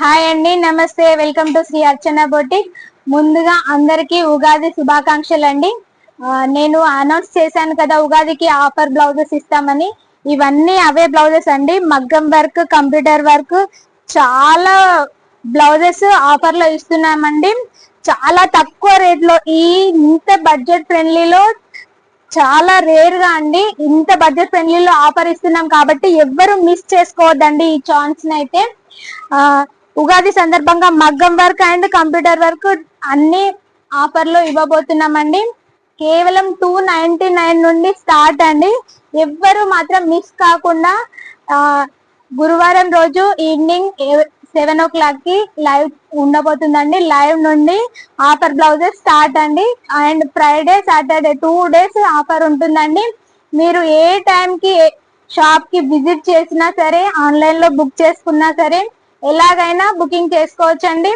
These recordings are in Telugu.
హాయ్ అండి నమస్తే. Welcome to Shri Archana boutique. ముందుగా అందరికీ ఉగాది శుభాకాంక్షలు అండి నేను అనౌన్స్ చేశాను కదా ఉగాదికి ఆఫర్ బ్లౌజెస్ ఇస్తామని. ఇవన్నీ అవే బ్లౌజెస్ అండి. మగ్గం వర్క్ కంప్యూటర్ వర్క్ చాలా బ్లౌజెస్ ఆఫర్లో ఇస్తున్నామండి. చాలా తక్కువ రేట్లో ఈ ఇంత బడ్జెట్ ఫ్రెండ్లీలో చాలా రేర్గా అండి ఇంత బడ్జెట్ ఫ్రెండ్లీలో ఆఫర్ ఇస్తున్నాం కాబట్టి ఎవ్వరు మిస్ చేసుకోవద్దండి ఈ ఛాన్స్ అయితే ఉగాది సందర్భంగా మగ్గం వర్క్ అండ్ కంప్యూటర్ వర్క్ అన్ని ఆఫర్లో ఇవ్వబోతున్నామండి. కేవలం టూ నైన్టీ నైన్ నుండి స్టార్ట్ అండి. ఎవ్వరు మాత్రం మిస్ కాకుండా గురువారం రోజు ఈవినింగ్ సెవెన్ ఓ క్లాక్కి లైవ్ ఉండబోతుందండి. లైవ్ నుండి ఆఫర్ బ్లౌజెస్ స్టార్ట్ అండి. And Friday Saturday two days offer ఉంటుందండి. మీరు ఏ టైంకి షాప్కి విజిట్ చేసినా సరే ఆన్లైన్లో బుక్ చేసుకున్నా సరే ఎలాగైనా బుకింగ్ చేసుకోవచ్చండి.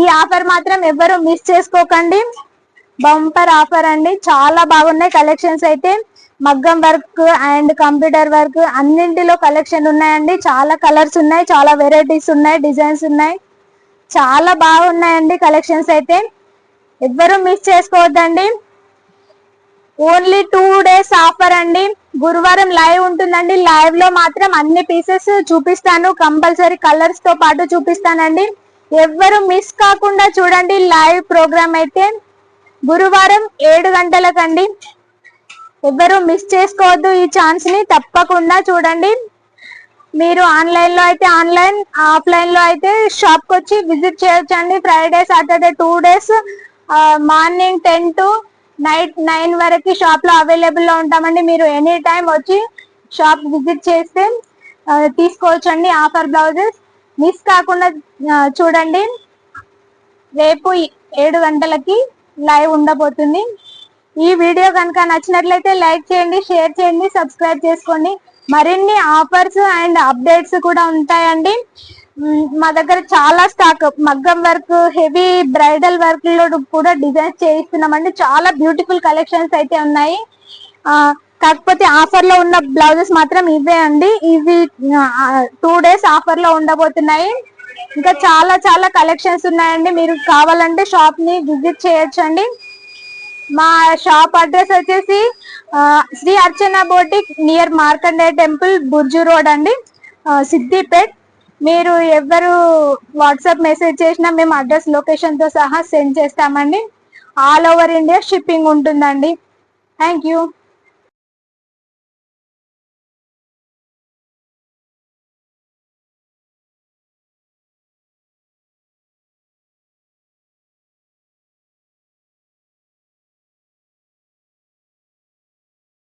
ఈ ఆఫర్ మాత్రం ఎవ్వరు మిస్ చేసుకోకండి. బంపర్ ఆఫర్ అండి. చాలా బాగున్నాయి కలెక్షన్స్ అయితే. మగ్గం వర్క్ అండ్ కంప్యూటర్ వర్క్ అన్నింటిలో కలెక్షన్ ఉన్నాయండి. చాలా కలర్స్ ఉన్నాయి చాలా వెరైటీస్ ఉన్నాయి డిజైన్స్ ఉన్నాయి. చాలా బాగున్నాయండి కలెక్షన్స్ అయితే. ఎవ్వరు మిస్ చేసుకోవద్దండి. ఓన్లీ టూ డేస్ ఆఫర్ అండి. గురువారం లైవ్ ఉంటుందండి. లైవ్లో మాత్రం అన్ని పీసెస్ చూపిస్తాను. కంపల్సరీ కలర్స్తో పాటు చూపిస్తానండి. ఎవ్వరు మిస్ కాకుండా చూడండి లైవ్ ప్రోగ్రామ్ అయితే. గురువారం ఏడు గంటలకండి. ఎవ్వరు మిస్ చేసుకోవద్దు ఈ ఛాన్స్ని. తప్పకుండా చూడండి. మీరు ఆన్లైన్లో అయితే ఆన్లైన్ ఆఫ్లైన్లో అయితే షాప్కి వచ్చి విజిట్ చేయొచ్చండి Friday Saturday two days morning ten to night nine వరకు షాప్లో అవైలబుల్లో ఉంటామండి. మీరు ఎనీ టైం వచ్చి షాప్ విజిట్ చేస్తే తీసుకోవచ్చు తీసుకోవచ్చండి ఆఫర్ బ్లౌజెస్. మిస్ కాకుండా చూడండి. రేపు ఏడు గంటలకి లైవ్ ఉండబోతుంది. ఈ వీడియో కనుక నచ్చినట్లయితే లైక్ చేయండి షేర్ చేయండి సబ్స్క్రైబ్ చేసుకోండి. మరిన్ని ఆఫర్స్ అండ్ అప్డేట్స్ కూడా ఉంటాయండి. మా దగ్గర చాలా స్టాక్ మగ్గం వర్క్ హెవీ బ్రైడల్ వర్క్లో కూడా డిజైన్స్ చేయిస్తున్నామండి. చాలా బ్యూటిఫుల్ కలెక్షన్స్ అయితే ఉన్నాయి. కాకపోతే ఆఫర్లో ఉన్న బ్లౌజెస్ మాత్రం ఇవే అండి. ఇవి టూ డేస్ ఆఫర్లో ఉండబోతున్నాయి. ఇంకా చాలా చాలా కలెక్షన్స్ ఉన్నాయండి. మీరు కావాలంటే షాప్ని విజిట్ చేయొచ్చండి. మా షాప్ అడ్రస్ వచ్చేసి Shri Archana boutique near Markande temple Burju road అండి. సిద్దిపేట్. మీరు ఎవరు వాట్సాప్ మెసేజ్ చేసినా మేము అడ్రస్ లొకేషన్తో సహా సెండ్ చేస్తామండి. ఆల్ ఓవర్ ఇండియా షిప్పింగ్ ఉంటుందండి. Thank you.